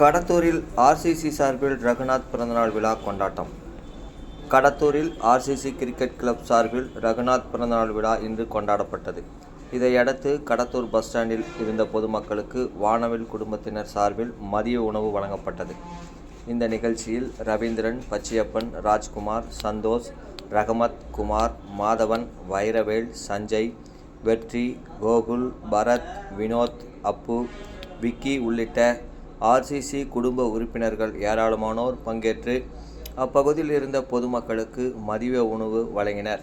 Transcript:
கடத்தூரில் RCC சார்பில் ரகுநாத் பிறந்தநாள் விழா கொண்டாட்டம். கடத்தூரில் ஆர்சிசி கிரிக்கெட் கிளப் சார்பில் ரகுநாத் பிறந்தநாள் விழா இன்று கொண்டாடப்பட்டது. இதையடுத்து கடத்தூர் பஸ் ஸ்டாண்டில் இருந்த பொதுமக்களுக்கு வானவில் குடும்பத்தினர் சார்பில் மதிய உணவு வழங்கப்பட்டது. இந்த நிகழ்ச்சியில் ரவீந்திரன் பச்சியப்பன் ராஜ்குமார் சந்தோஷ் ரஹமத் குமார் மாதவன் வைரவேல் சஞ்சய் வெற்றி கோகுல் பரத் வினோத் அப்பு விக்கி உள்ளிட்ட ஆர்சிசி குடும்ப உறுப்பினர்கள் ஏராளமானோர் பங்கேற்று அப்பகுதியில் இருந்த பொதுமக்களுக்கு மதிய உணவு வழங்கினர்.